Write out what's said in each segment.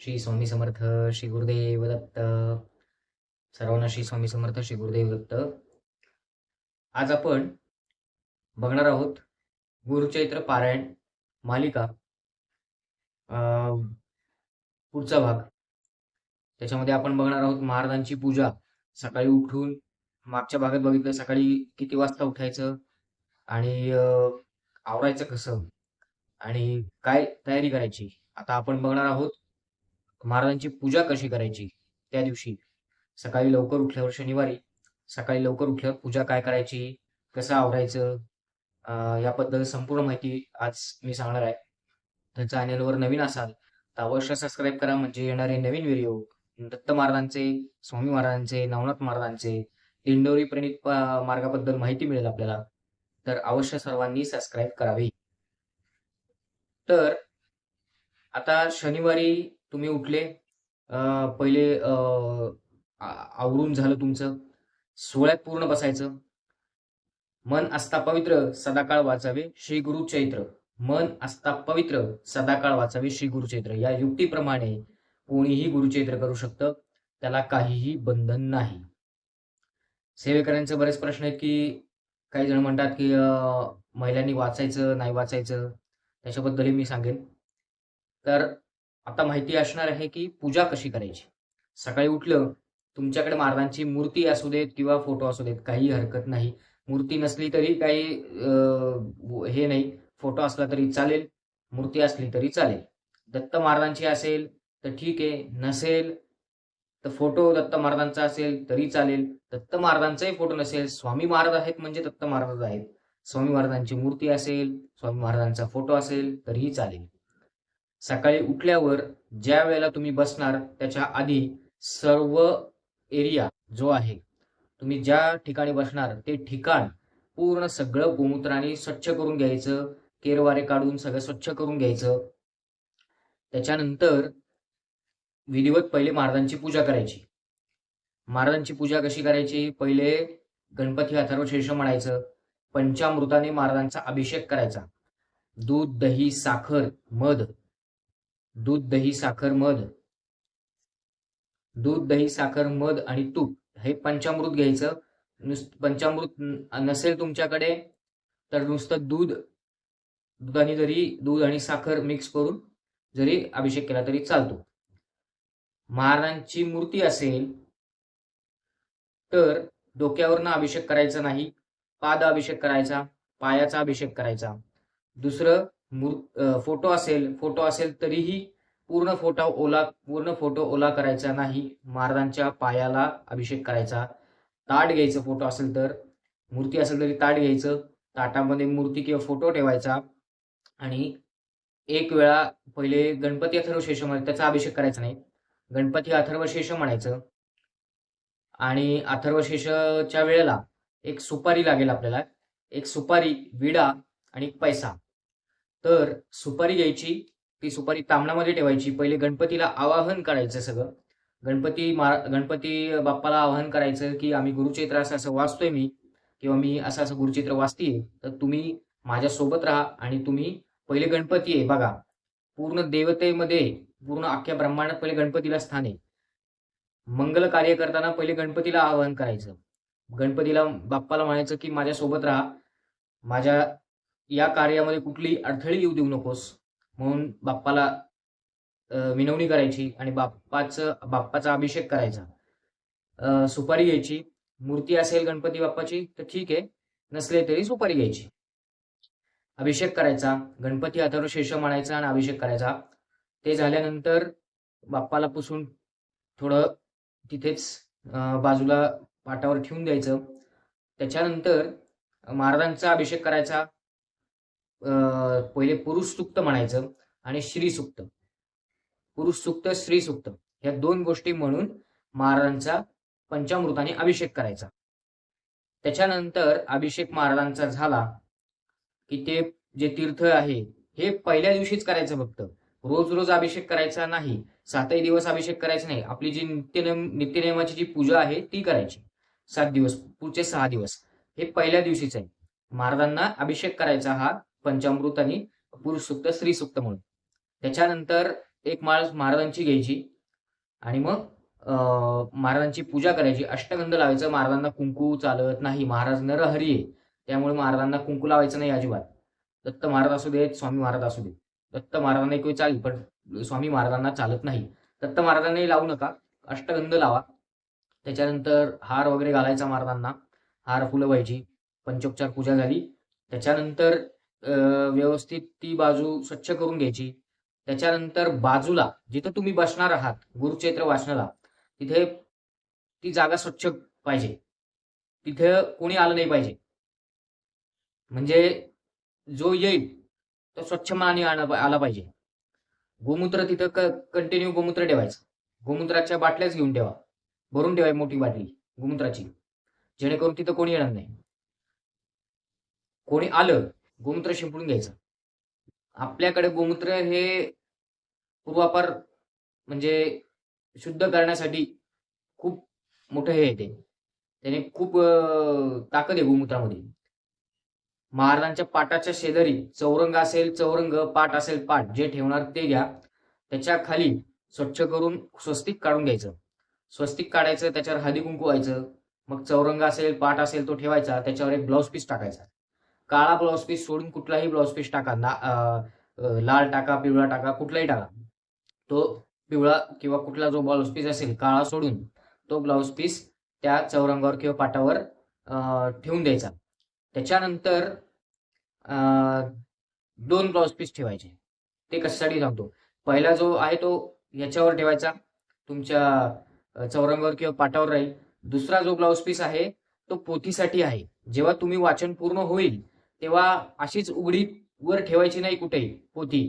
श्री स्वामी समर्थ श्री गुरुदेव दत्त. सर्वांना श्री स्वामी समर्थ श्री गुरुदेव दत्त. आज आपण बघणार आहोत गुरुचैत्र पारायण मालिका अं, पुढचा भाग. त्याच्यामध्ये आपण बघणार आहोत महाराजांची पूजा. सकाळी उठून मागच्या भागात बघितलं सकाळी किती वाजता उठायचं आणि आवरायचं कसं आणि काय तयारी करायची. आता आपण बघणार आहोत महाराजांची पूजा कशी करायची? त्या दिवशी सकाळी लवकर उठल्यावर शनिवारी सकाळी लवकर उठल्यावर पूजा काय करायची? कसं आवरायचं? याबद्दल संपूर्ण माहिती आज मी सांगणार आहे. तर चॅनेलवर नवीन असाल तर अवश्य सबस्क्राईब करा. म्हणजे येणारे नवीन व्हिडिओ दत्त महाराजांचे स्वामी महाराजांचे नवनाथ महाराजांचे दिंडोरी प्रणित मार्गाबद्दल माहिती मिळेल आपल्याला. तर अवश्य सर्वांनी सबस्क्राईब करावी. तर आता शनिवारी तुम्ही उठले पहिले आवरून झालं तुमचं सोहळ्यात पूर्ण बसायचं. मन असता पवित्र सदाकाळ वाचावे श्री गुरु चैत्र. मन असता पवित्र सदाकाळ वाचावे श्री गुरुचैत्र या युक्तीप्रमाणे कोणीही गुरुचैत्र करू शकतं त्याला काहीही बंधन नाही. सेवेकऱ्यांचे बरेच प्रश्न आहेत की काही जण म्हणतात की अं, महिलांनी वाचायचं नाही वाचायचं त्याच्याबद्दलही मी सांगेन. तर आता माहिती असणार आहे की पूजा कशी करायची? सकाळी उठलं तुमच्याकडे महाराजांची मूर्ती असू देत किंवा फोटो असू देत काही हरकत नाही. मूर्ती नसली तरी काही हे नाही फोटो असला तरी चालेल मूर्ती असली तरी चालेल. दत्त महाराजांची असेल तर ठीक आहे. नसेल तर फोटो दत्त महाराजांचा असेल तरी चालेल. दत्त महाराजांचाही फोटो नसेल स्वामी महाराज आहेत म्हणजे दत्त महाराज आहेत. स्वामी महाराजांची मूर्ती असेल स्वामी महाराजांचा फोटो असेल तरीही चालेल. सकाळी उठल्यावर ज्या वेळेला तुम्ही बसणार त्याच्या आधी सर्व एरिया जो आहे तुम्ही ज्या ठिकाणी बसणार ते ठिकाण पूर्ण सगळं गोमूत्राने स्वच्छ करून घ्यायचं केरवारे काढून सगळं स्वच्छ करून घ्यायचं. त्याच्यानंतर विधिवत पहिले महाराजांची पूजा करायची. महाराजांची पूजा कशी करायची? पहिले गणपती अथर्व म्हणायचं पंचामृताने महाराजांचा अभिषेक करायचा. दूध दही साखर मध दूध दही साखर मध. दूध दही साखर मध आणि तूप हे पंचामृत घ्यायचं. नुसतं पंचामृत नसेल तुमच्याकडे तर नुसतं दूध दुधाने जरी दूध आणि साखर मिक्स करून जरी अभिषेक केला तरी चालतो. महाराजांची मूर्ती असेल तर डोक्यावरनं अभिषेक करायचा नाही पाद अभिषेक करायचा पायाचा अभिषेक करायचा. दुसरं फोटो असेल फोटो असेल तरीही पूर्ण फोटो ओला पूर्ण फोटो ओला करायचा नाही महाराजांच्या पायाला अभिषेक करायचा. ताट घ्यायचं फोटो असेल तर मूर्ती असेल तरी ताट घ्यायचं ताटामध्ये मूर्ती किंवा फोटो ठेवायचा आणि एक वेळा पहिले गणपती अथर्व शेष म्हणायचं त्याचा अभिषेक करायचा नाही. गणपती अथर्व शेष म्हणायचं. आणि अथर्व शेषच्या वेळेला एक सुपारी लागेल आपल्याला एक सुपारी विडा आणि पैसा. तर सुपारी घ्यायची ती सुपारी तामणामध्ये ठेवायची. पहिले गणपतीला आवाहन करायचं सगळं. गणपती महा गणपती बाप्पाला आवाहन करायचं की आम्ही गुरुचित्र असं असं वाचतोय मी किंवा मी असं असं गुरुचित्र वाचतीये तर तुम्ही माझ्यासोबत राहा आणि तुम्ही पहिले गणपती आहे बघा. पूर्ण देवतेमध्ये पूर्ण अख्ख्या ब्रह्मांडात पहिले गणपतीला स्थान आहे. मंगल कार्य करताना पहिले गणपतीला आवाहन करायचं. गणपतीला बाप्पाला म्हणायचं की माझ्यासोबत राहा. माझ्या या कार्यामध्ये कुठली अडथळी येऊ देऊ नकोस. म्हणून बाप्पाला विनवणी करायची आणि बाप्पाचं बाप्पाचा अभिषेक करायचा. सुपारी घ्यायची. मूर्ती असेल गणपती बाप्पाची तर ठीक आहे. नसले तरी सुपारी घ्यायची. अभिषेक करायचा. गणपती अथर्व शेष म्हणायचा आणि अभिषेक करायचा. ते झाल्यानंतर बाप्पाला पुसून थोडं तिथेच अं, बाजूला पाटावर ठेवून द्यायचं. त्याच्यानंतर महाराजांचा अभिषेक करायचा. पहिले पुरुष सुक्त म्हणायचं आणि श्री सुक्त. पुरुष सुक्त स्त्री सुक्त या दोन गोष्टी म्हणून महाराजांचा पंचामृताने अभिषेक करायचा. त्याच्यानंतर अभिषेक महाराजांचा झाला की ते जे तीर्थ आहे हे पहिल्या दिवशीच करायचं फक्त. रोज रोज अभिषेक करायचा नाही सातही दिवस अभिषेक करायचा नाही. आपली जी नित्यनियम नित्यनेमाची जी पूजा आहे ती करायची. सात दिवस पुढचे सहा दिवस. हे पहिल्या दिवशीच आहे. महाराजांना अभिषेक करायचा हा पंचामृत आणि पुरुष सुक्त स्त्री सुक्त म्हणून. त्याच्यानंतर एक माळ महाराजांची घ्यायची आणि मग महाराजांची पूजा करायची. अष्टगंध लावायचं. महाराजांना कुंकू चालत नाही. महाराज नरहरी आहे. त्यामुळे महाराजांना कुंकू लावायचं नाही अजिबात. दत्त महाराज असू देत स्वामी महाराज असू देत. दत्त महाराजांना एक वेळ चालेल पण स्वामी महाराजांना चालत नाही. दत्त महाराजांनाही लावू नका. अष्टगंध लावा. त्याच्यानंतर हार वगैरे घालायचा महाराजांना. हार फुलं व्हायची पंचोपचार पूजा झाली. त्याच्यानंतर व्यवस्थित ती बाजू स्वच्छ करून घ्यायची. त्याच्यानंतर बाजूला जिथं तुम्ही बसणार आहात गुरुक्षेत्र वाचनाला तिथे ती जागा स्वच्छ पाहिजे. तिथे कोणी आलं नाही पाहिजे. म्हणजे जो येईल तो स्वच्छ मनाने आला आला पाहिजे. गोमूत्र तिथं कंटिन्यू गोमूत्र ठेवायचं. गोमूत्राच्या बाटल्याच घेऊन ठेवा. भरून ठेवाय मोठी बाटली गोमूत्राची. जेणेकरून तिथं कोणी येणार नाही. कोणी आलं गोमूत्र शिंपडून घ्यायचं. आपल्याकडे गोमूत्र हे पूर्वापार म्हणजे शुद्ध करण्यासाठी खूप मोठं हे येते. त्याने खूप ताकद आहे गोमूत्रामध्ये. महाराजांच्या पाटाच्या शेजारी चौरंग असेल चौरंग पाट असेल पाट जे ठेवणार ते घ्या. त्याच्याखाली स्वच्छ करून स्वस्तिक काढून घ्यायचं. स्वस्तिक काढायचं त्याच्यावर हळदी कुंकू व्हायचं. मग चौरंग असेल पाट असेल तो ठेवायचा त्याच्यावर एक ब्लाऊज पीस टाकायचा. काळा ब्लाऊज पीस सोडून कुठलाही ब्लाउज पीस टाका. ना लाल टाका पिवळा टाका कुठलाही टाका. तो पिवळा किंवा कुठला जो ब्लाउज पीस असेल काळा सोडून तो ब्लाऊज पीस त्या चौरंगावर किंवा पाटावर ठेवून द्यायचा. त्याच्यानंतर दोन ब्लाऊज पीस ठेवायचे. ते कशासाठी सांगतो? पहिला जो आहे तो याच्यावर ठेवायचा. तुमच्या चौरंगावर किंवा पाटावर राहील. दुसरा जो ब्लाऊज पीस आहे तो पोथीसाठी आहे. जेव्हा तुम्ही वाचन पूर्ण होईल तेव्हा अशीच उघडी वर ठेवायची नाही कुठेही होती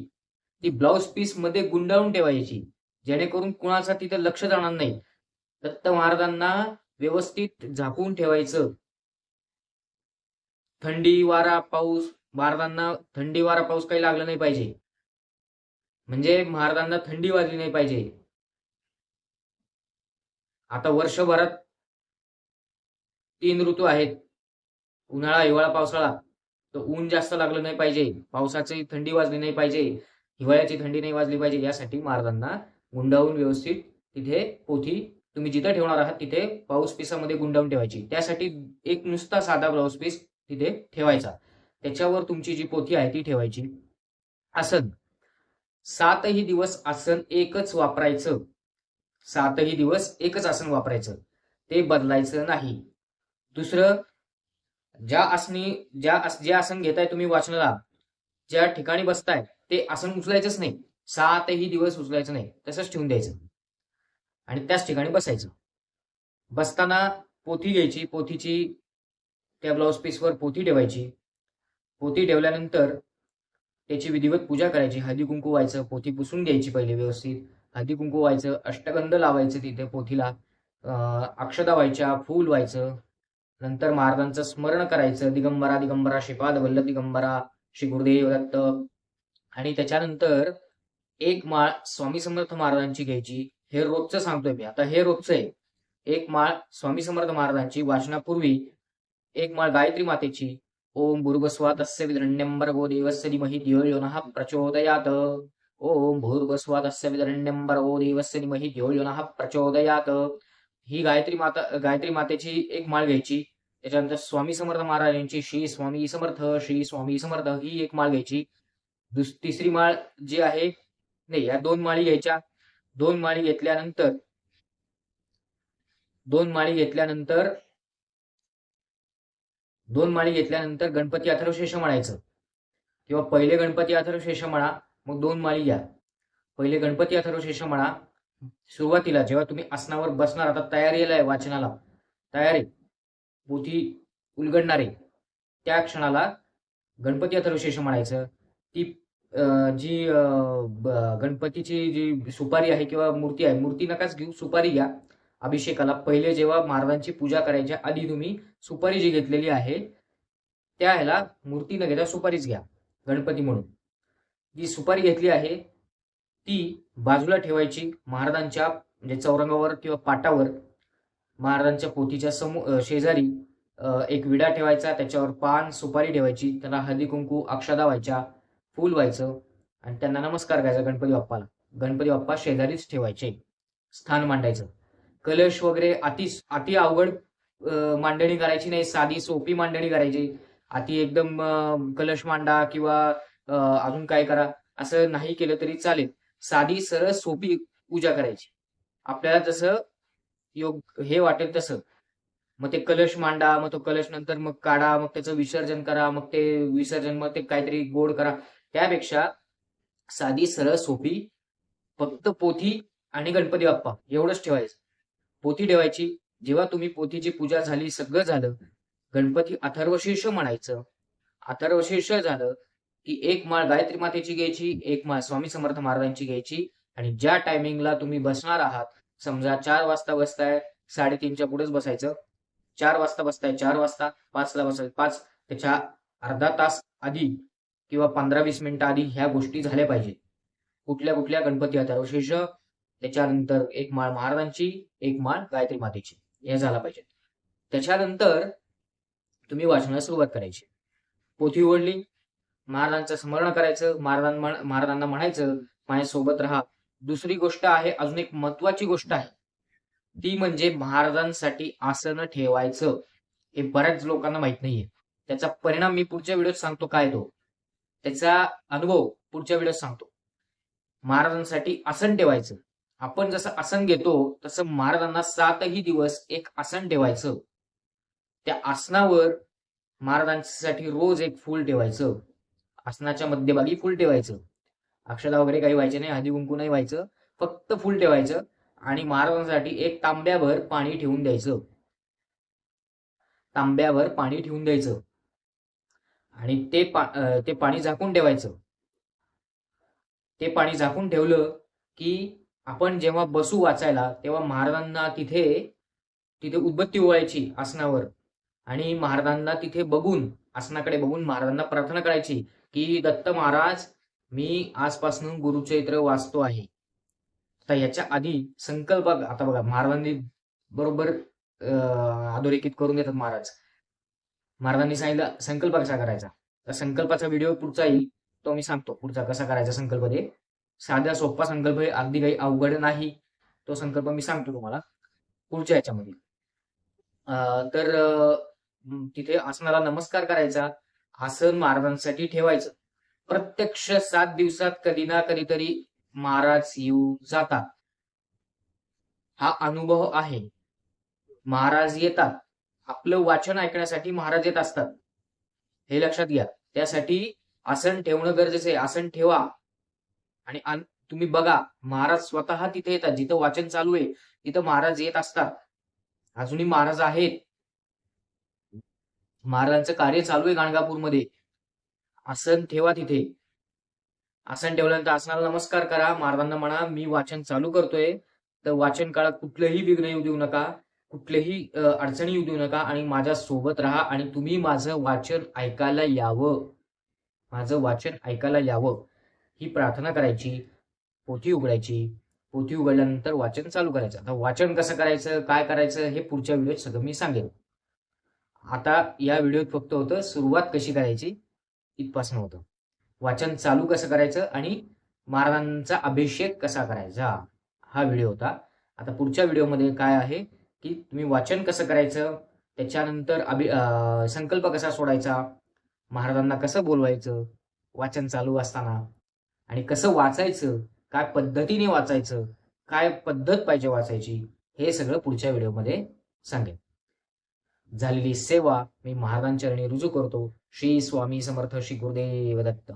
ती ब्लाऊज पीसमध्ये गुंडाळून ठेवायची जेणेकरून कुणाचा तिथं लक्ष जाणार नाही. दत्त महाराजांना व्यवस्थित झाकून ठेवायचं. थंडी वारा पाऊस महाराजांना थंडी वारा पाऊस काही लागला नाही पाहिजे. म्हणजे महाराजांना थंडी वाजली नाही पाहिजे. आता वर्षभरात तीन ऋतू आहेत. उन्हाळा हिवाळा पावसाळा. तर ऊन जास्त लागलं नाही पाहिजे पावसाची थंडी वाजली नाही पाहिजे हिवाळ्याची थंडी नाही वाजली पाहिजे यासाठी महाराजांना गुंडावून व्यवस्थित तिथे पोथी तुम्ही जिथं ठेवणार आहात तिथे पाऊस पिसामध्ये गुंडावून ठेवायची. त्यासाठी एक नुसता साधा ब्लाऊज पीस तिथे ठेवायचा. त्याच्यावर तुमची जी पोथी आहे ती ठेवायची. आसन. सातही दिवस आसन एकच वापरायचं. सातही दिवस एकच आसन वापरायचं. ते बदलायचं नाही. दुसरं ज्या आसनी ज्या आस- जे आसन घेताय तुम्ही वाचनाला ज्या ठिकाणी बसताय ते आसन उचलायचंच नाही. सातही दिवस उचलायचं नाही. तसंच ठेवून द्यायचं. आणि त्याच ठिकाणी बसायचं. बसताना पोथी घ्यायची. पोथीची त्या ब्लाऊज पीसवर पोथी ठेवायची. पोथी ठेवल्यानंतर त्याची विधिवत पूजा करायची. हळदी कुंकू व्हायचं पोथी पुसून घ्यायची पहिले व्यवस्थित. हळदी कुंकू व्हायचं अष्टगंध लावायचं तिथे पोथीला. अक्षदा व्हायच्या फूल व्हायचं. नंतर महाराजांचं स्मरण करायचं. दिगंबरा दिगंबरा श्रीपाद वल्लभ दिगंबरा श्री गुरुदेव दत्त. आणि त्याच्यानंतर एक माळ स्वामी समर्थ महाराजांची घ्यायची. हे रोजचं सांगतोय मी. आता हे रोजचं आहे. एक माळ स्वामी समर्थ महाराजांची वाचनापूर्वी एक माळ गायत्री मातेची. ओम भूर्भस्वा तस्य विदरण्यंबरगो देवस्य धीमहि धियो यो नः प्रचोदयात. ओम भूर्भस्वा तस्य विदरण्यंबरगो देवस्य धीमहि धियो यो नः प्रचोदयात. ही गायत्री माता गायत्री मातेची एक माळ घ्यायची. त्याच्यानंतर स्वामी समर्थ महाराजांची श्री स्वामी समर्थ श्री स्वामी समर्थ ही एक माळ घ्यायची. दुस तिसरी माळ जी आहे नाही या दोन माळी घ्यायच्या. दोन माळी घेतल्यानंतर दोन माळी घेतल्यानंतर दोन माळी घेतल्यानंतर गणपती अथर्वशेष म्हणायचं. किंवा पहिले गणपती अथर्वशेष म्हणा मग दोन माळी घ्या. पहिले गणपती अथर्वशेष म्हणा सुरुवातीला जेव्हा तुम्ही आसनावर बसणार आता तयारीला आहे वाचनाला. तयारी. पोथी उलगडणारे. त्या क्षणाला गणपती अथर्वशेष म्हणायचं. ती जी गणपतीची जी सुपारी आहे किंवा मूर्ती आहे मूर्ती नकाच घेऊ सुपारी घ्या. अभिषेकाला पहिले जेव्हा महाराजांची पूजा करायच्या आधी तुम्ही सुपारी जी घेतलेली आहे त्या ह्याला मूर्ती न घेता सुपारीच घ्या. गणपती म्हणून. जी सुपारी घेतली आहे ती बाजूला ठेवायची महाराजांच्या म्हणजे चौरंगावर किंवा पाटावर महाराजांच्या पोथीच्या समो शेजारी एक विडा ठेवायचा त्याच्यावर पान सुपारी ठेवायची त्याला हळदी कुंकू अक्षदा व्हायच्या फूल व्हायचं आणि त्यांना नमस्कार करायचा गणपती बाप्पाला. गणपती बाप्पा शेजारीच ठेवायचे स्थान मांडायचं. कलश वगैरे अति अति अवघड मांडणी करायची नाही साधी सोपी मांडणी करायची. अति एकदम कलश मांडा किंवा अजून काय करा असं नाही केलं तरी चालेल. साधी सरळ सोपी पूजा करायची. आपल्याला जसं योग हे वाटेल तसं. मग ते कलश मांडा मग तो कलश नंतर मग काढा मग त्याचं विसर्जन करा मग ते विसर्जन मग ते काहीतरी गोड करा. त्यापेक्षा साधी सरळ सोपी फक्त पोथी आणि गणपती बाप्पा एवढंच ठेवायचं. पोथी ठेवायची. जेव्हा तुम्ही पोथीची पूजा झाली सगळं झालं गणपती अथर्वशीर्ष म्हणायचं. अथर्वशीर्ष झालं की एक माळ गायत्री मातेची घ्यायची एक माळ स्वामी समर्थ महाराजांची घ्यायची. आणि ज्या टायमिंगला तुम्ही बसणार आहात समजा चार वाजता बसताय साडेतीनच्या पुढेच बसायचं. चार वाजता बसताय चार वाजता पाचला बसायचं. पाच त्याच्या अर्धा तास आधी किंवा पंधरा वीस मिनिटं आधी ह्या गोष्टी झाल्या पाहिजेत कुठल्या कुठल्या गणपती अवशेष त्याच्यानंतर एक माळ महाराजांची एक माळ गायत्री मातेची. हे झाला पाहिजे. त्याच्यानंतर तुम्ही वाचण्यास सुरुवात करायची. पोथी ओढली महाराजांचं स्मरण करायचं महाराजां महाराजांना म्हणायचं माझ्यासोबत राहा. दुसरी गोष्ट आहे अजून एक महत्वाची गोष्ट आहे. ती म्हणजे महाराजांसाठी आसन ठेवायचं. हे बऱ्याच लोकांना माहीत नाहीये. त्याचा परिणाम मी पुढच्या व्हिडिओत सांगतो काय तो. त्याचा अनुभव पुढच्या व्हिडिओत सांगतो. महाराजांसाठी आसन ठेवायचं. आपण जसं आसन घेतो तसं महाराजांना सातही दिवस एक आसन ठेवायचं. त्या आसनावर महाराजांसाठी रोज एक फूल ठेवायचं. आसनाच्या मध्यभागी फुल ठेवायचं. अक्षता वगैरे काही व्हायचे नाही हळदी कुंकू नाही व्हायचं. फक्त फुल ठेवायचं आणि महाराजांसाठी एक तांब्याभर पाणी ठेवून द्यायचं. तांब्यावर पाणी ठेवून द्यायचं. आणि ते पा- ते पाणी झाकून ठेवायचं. ते पाणी झाकून ठेवलं की आपण जेव्हा बसू वाचायला तेव्हा महाराजांना तिथे तिथे उद्बत्ती ओवायची आसनावर. आणि महाराजांना तिथे बघून आसनाकडे बघून महाराजांना प्रार्थना करायची. की दत्त महाराज मी आजपासून गुरुचरित्र वाचतो आहे. आता याच्या आधी संकल्प आता बघा महाराजांनी बरोबर अधोरेखित करून देतात महाराज. महाराजांनी सांगितलं संकल्प कसा करायचा? तर संकल्पाचा व्हिडिओ पुढचा येईल तो मी सांगतो. पुढचा कसा करायचा संकल्प ते? साधा सोपा संकल्प आहे अगदी काही अवघड नाही. तो संकल्प मी सांगतो तुम्हाला पुढच्या याच्यामध्ये. अं, तर तिथे आसनाला नमस्कार करायचा. आसन महाराजांसाठी ठेवायचं. प्रत्यक्ष सात दिवसात कधी ना कधीतरी महाराज येऊ जातात. हा अनुभव आहे. महाराज येतात. आपलं वाचन ऐकण्यासाठी महाराज येत असतात. हे लक्षात घ्या. त्यासाठी आसन ठेवणं गरजेचं आहे. आसन ठेवा. आणि तुम्ही बघा महाराज स्वतः तिथे येतात. जिथं वाचन चालू आहे तिथं महाराज येत असतात. अजूनही महाराज आहेत. महाराजांचं कार्य चालू आहे गाणगापूरमध्ये. आसन ठेवा तिथे. आसन ठेवल्यानंतर आसनाला नमस्कार करा. महाराजांना म्हणा मी वाचन चालू करतोय. तर वाचन काळात कुठलंही विघ्न येऊ देऊ नका. कुठलेही अडचणी येऊ देऊ नका आणि माझ्या सोबत राहा आणि तुम्ही माझं वाचन ऐकायला यावं. माझं वाचन ऐकायला यावं. ही प्रार्थना करायची. पोथी उघडायची. पोथी उघडल्यानंतर वाचन चालू करायचं. आता वाचन कसं करायचं? काय करायचं? हे पुढच्या व्हिडिओत सगळं मी सांगेन. आता या व्हिडिओत फक्त होतं सुरुवात कशी करायची इथपासून होतं. वाचन चालू कसं करायचं आणि महाराजांचा अभिषेक कसा करायचा हा व्हिडिओ होता. आता पुढच्या व्हिडिओमध्ये काय आहे की तुम्ही वाचन कसं करायचं त्याच्यानंतर अभि संकल्प कसा सोडायचा महाराजांना कसं बोलवायचं वाचन चालू असताना आणि कसं वाचायचं काय पद्धतीने वाचायचं काय पद्धत पाहिजे वाचायची हे सगळं पुढच्या व्हिडिओमध्ये सांगेन. झालेली सेवा मी महाराजांचरणी रुजू करतो. श्री स्वामी समर्थ श्री गुरुदेव दत्त.